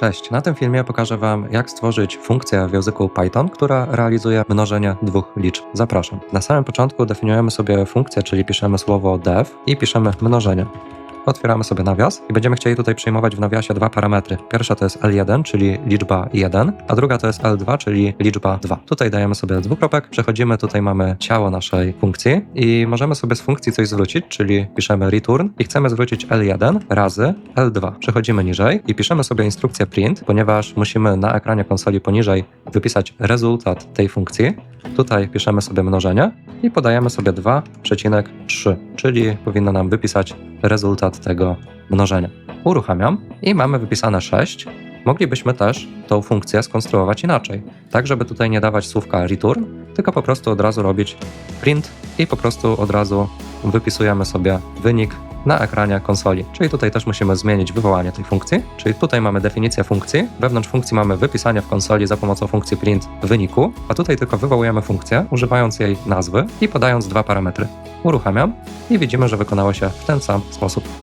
Cześć, na tym filmie pokażę Wam, jak stworzyć funkcję w języku Python, która realizuje mnożenie dwóch liczb. Zapraszam. Na samym początku definiujemy sobie funkcję, czyli piszemy słowo def i piszemy mnożenie. Otwieramy sobie nawias i będziemy chcieli tutaj przyjmować w nawiasie dwa parametry. Pierwsza to jest L1, czyli liczba 1, a druga to jest L2, czyli liczba 2. Tutaj dajemy sobie dwukropek, przechodzimy, tutaj mamy ciało naszej funkcji i możemy sobie z funkcji coś zwrócić, czyli piszemy return i chcemy zwrócić L1 razy L2. Przechodzimy niżej i piszemy sobie instrukcję print, ponieważ musimy na ekranie konsoli poniżej wypisać rezultat tej funkcji. Tutaj piszemy sobie mnożenie i podajemy sobie 2,3, czyli powinno nam wypisać rezultat tego mnożenia. Uruchamiam i mamy wypisane 6. Moglibyśmy też tą funkcję skonstruować inaczej, tak żeby tutaj nie dawać słówka return, tylko po prostu od razu robić print i po prostu od razu wypisujemy sobie wynik na ekranie konsoli. Czyli tutaj też musimy zmienić wywołanie tej funkcji. Czyli tutaj mamy definicję funkcji. Wewnątrz funkcji mamy wypisanie w konsoli za pomocą funkcji print wyniku, a tutaj tylko wywołujemy funkcję, używając jej nazwy i podając dwa parametry. Uruchamiam i widzimy, że wykonało się w ten sam sposób.